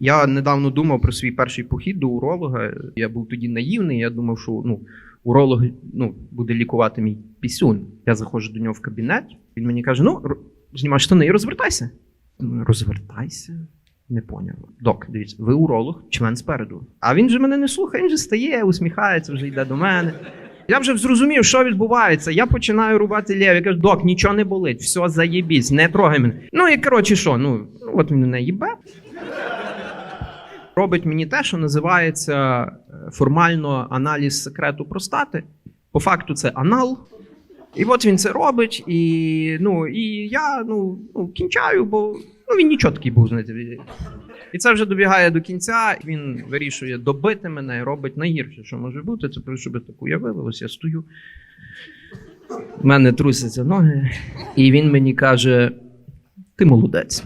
Я недавно думав про свій перший похід до уролога. Я був тоді наївний. Я думав, що ну, уролог ну, буде лікувати мій пісюн. Я заходжу до нього в кабінет. Він мені каже: ну, знімай штани і розвертайся. Розвертайся. Не поняв. Док, дивіться, ви уролог, член спереду. А він же мене не слухає, він же стає, усміхається, вже йде до мене. Я вже зрозумів, що відбувається. Я починаю рубати лєв. Я кажу, док, нічого не болить, все заєбісь, не трогай мене. Ну і коротше, що? Ну, от він мене їбе. Робить мені те, що називається е, формально аналіз секрету простати. По факту, це анал. І от він це робить, і, ну, і я ну, ну, кінчаю, бо ну, він нічого такий був, знаєте. І це вже добігає до кінця, він вирішує добити мене і робить найгірше, що може бути. Це щоб так уявили. Ось я стою. В мене трусяться ноги, і він мені каже: ти молодець.